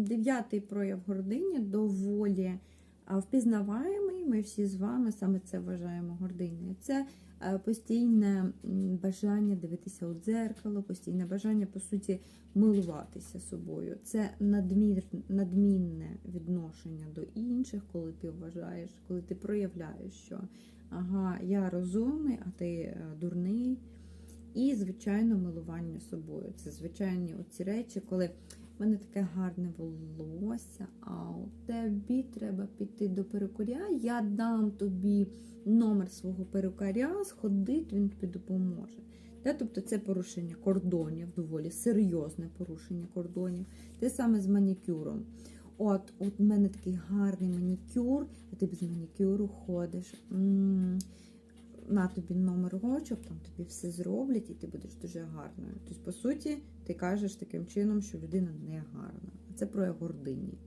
дев'ятий прояв гордині доволі впізнаваємий. Ми всі з вами саме це вважаємо гординою. Це е, постійне бажання дивитися у дзеркало, постійне бажання, по суті, милуватися собою. Це надмір, надмінне відношення до інших, коли ти вважаєш, коли ти проявляєш, що ага, я розумний, а ти е, дурний. І, звичайно, милування собою. Це звичайні оці речі, коли в мене таке гарне волосся, а тобі треба піти до перукаря. Я дам тобі номер свого перукаря, сходить, він тобі допоможе. Тобто це порушення кордонів, доволі серйозне порушення кордонів. Те саме з манікюром. От, от у мене такий гарний манікюр, а ти без манікюру ходиш. М, на тобі номер рочок, там тобі все зроблять, і ти будеш дуже гарною. Тобто, по суті, ти кажеш таким чином, що людина не гарна. Це прояв гордині.